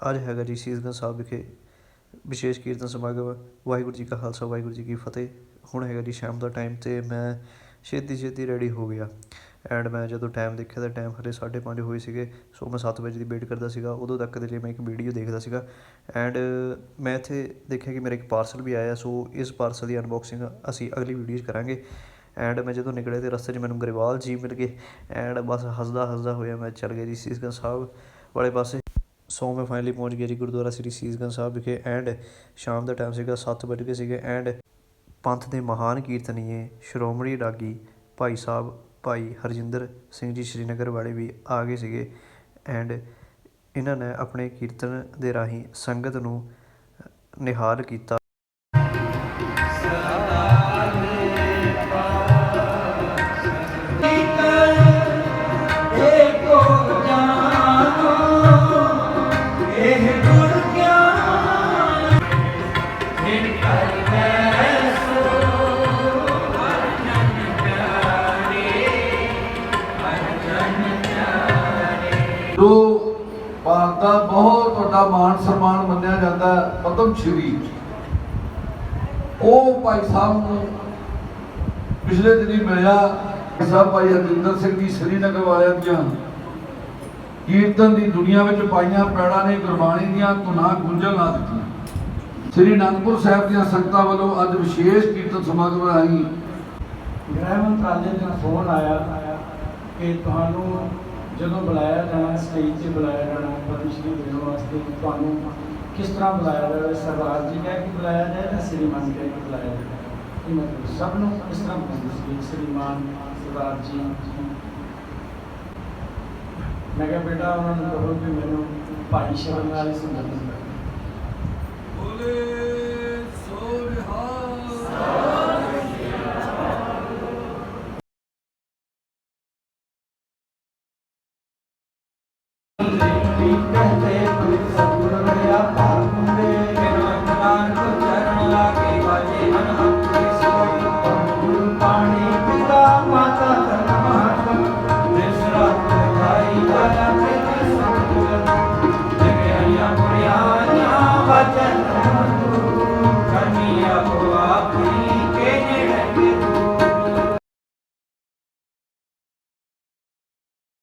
ਅੱਜ ਹੈਗਾ ਜੀ ਸੀਸਗੰਜ ਸਾਹਿਬ ਵਿਖੇ ਵਿਸ਼ੇਸ਼ ਕੀਰਤਨ ਸਮਾਗਮ, ਵਾਹਿਗੁਰੂ ਜੀ ਕਾ ਖਾਲਸਾ, ਵਾਹਿਗੁਰੂ ਜੀ ਕੀ ਫਤਿਹ। ਹੁਣ ਹੈਗਾ ਜੀ ਸ਼ਾਮ ਦਾ ਟਾਈਮ ਤੇ ਮੈਂ ਛੇਤੀ ਛੇਤੀ ਰੈਡੀ ਹੋ ਗਿਆ। ਐਂਡ ਮੈਂ ਜਦੋਂ ਟਾਈਮ ਦੇਖਿਆ ਤਾਂ ਟਾਈਮ ਹਲੇ 5:30 ਹੋਏ ਸੀਗੇ, ਸੋ ਮੈਂ 7 ਵਜੇ ਦੀ ਵੇਟ ਕਰਦਾ ਸੀਗਾ। ਉਦੋਂ ਤੱਕ ਦੇ ਲਈ ਮੈਂ ਇੱਕ ਵੀਡੀਓ ਦੇਖਦਾ ਸੀਗਾ। ਐਂਡ ਮੈਂ ਇੱਥੇ ਦੇਖਿਆ ਕਿ ਮੇਰਾ ਇੱਕ ਪਾਰਸਲ ਵੀ ਆਇਆ, ਸੋ ਇਸ ਪਾਰਸਲ ਦੀ ਅਨਬਾਕਸਿੰਗ ਅਸੀਂ ਅਗਲੀ ਵੀਡੀਓ 'ਚ ਕਰਾਂਗੇ। ਐਂਡ ਮੈਂ ਜਦੋਂ ਨਿਕਲਿਆ ਤੇ ਰਸਤੇ 'ਚ ਮੈਨੂੰ ਗਰੇਵਾਲ ਜੀ ਮਿਲ ਗਏ। ਐਂਡ ਬਸ ਹੱਸਦਾ ਹੱਸਦਾ ਹੋਇਆ ਮੈਂ ਚੱਲ ਗਿਆ ਜੀ ਸੀਸਗੰਜ ਸਾਹਿਬ ਵਾਲੇ ਪਾਸੇ। ਸੋ ਮੈਂ ਫਾਈਨਲੀ ਪਹੁੰਚ ਗਿਆ ਜੀ ਗੁਰਦੁਆਰਾ ਸ੍ਰੀ ਸੀਸਗੰਜ ਸਾਹਿਬ ਵਿਖੇ ਐਂਡ ਸ਼ਾਮ ਦਾ ਟਾਈਮ ਸੀਗਾ 7 ਵਜੇ ਗਏ ਸੀਗੇ ਐਂਡ ਪੰਥ ਦੇ ਮਹਾਨ ਕੀਰਤਨੀਏ ਸ਼੍ਰੋਮਣੀ ਰਾਗੀ ਭਾਈ ਸਾਹਿਬ, ਭਾਈ ਹਰਜਿੰਦਰ ਸਿੰਘ ਜੀ ਸ਼੍ਰੀਨਗਰ ਵਾਲੇ ਵੀ ਆ ਗਏ ਸੀਗੇ ਐਂਡ ਇਹਨਾਂ ਨੇ ਆਪਣੇ ਕੀਰਤਨ ਦੇ ਰਾਹੀਂ ਸੰਗਤ ਨੂੰ ਨਿਹਾਲ ਕੀਤਾ ਜੋ ਭਾਰਤ ਦਾ ਬਹੁਤ ਵੱਡਾ ਮਾਣ ਸਨਮਾਨ ਮੰਨਿਆ ਜਾਂਦਾ ਪਦਮ ਸ਼੍ਰੀ ਉਹ ਭਾਈ ਸਾਹਿਬ ਨੂੰ ਪਿਛਲੇ ਦਿਨੀ ਮਿਲਿਆ ਸਾਹਿਬ, ਭਾਈ ਹਰਜਿੰਦਰ ਸਿੰਘ ਜੀ, ਸ੍ਰੀਨਗਰ ਵਾਲਿਆਂ ਦੀਆਂ ਕੀਰਤਨ ਦੀ ਦੁਨੀਆ ਵਿੱਚ ਪਾਈਆਂ ਪੈੜਾਂ ਨੇ, ਗੁਰਬਾਣੀ ਦੀਆਂ ਧੁਨਾਂ ਗੁੰਝਲ ਲਾ ਦਿੱਤੀਆਂ। ਸ੍ਰੀ ਅਨੰਦਪੁਰ ਸਾਹਿਬ ਦੀਆਂ ਸੰਗਤਾਂ ਵੱਲੋਂ ਅੱਜ ਵਿਸ਼ੇਸ਼ ਕੀਰਤਨ ਸਮਾਗਮ ਰਾਹੀਂ ਗ੍ਰਹਿ ਮੰਤਰਾਲੇ ਦਾ ਫੋਨ ਆਇਆ। ਕਿ ਤੁਹਾਨੂੰ ਜਦੋਂ ਬੁਲਾਇਆ ਜਾਣਾ ਸਟੇਜ ਤੇ ਬੁਲਾਇਆ ਜਾਣਾ ਪਦਮ ਦੇਣ ਵਾਸਤੇ ਤੁਹਾਨੂੰ ਕਿਸ ਤਰ੍ਹਾਂ ਬੁਲਾਇਆ ਜਾਵੇ? ਸਰਦਾਰ ਜੀ ਕਹਿ ਕੇ ਬੁਲਾਇਆ ਜਾਏ ਜਾਂ ਸ੍ਰੀਮਾਨ ਕਹਿ ਕੇ ਬੁਲਾਇਆ ਜਾਏ ਇਹ ਮਤਲਬ ਸਭ ਨੂੰ ਇਸ ਤਰ੍ਹਾਂ ਬੁਲਾਉਂਦੇ ਸੀ, ਸ੍ਰੀਮਾਨ ਸਰਦਾਰ ਜੀ। ਮੈਂ ਕਿਹਾ, ਬੇਟਾ, ਉਹਨਾਂ ਨੂੰ ਕਹੋ ਕਿ ਮੈਨੂੰ ਭਾਈ ਸ਼ਬਦ ਨਾਲ ਹੀ ਸੰਬੋਧਨ Pátria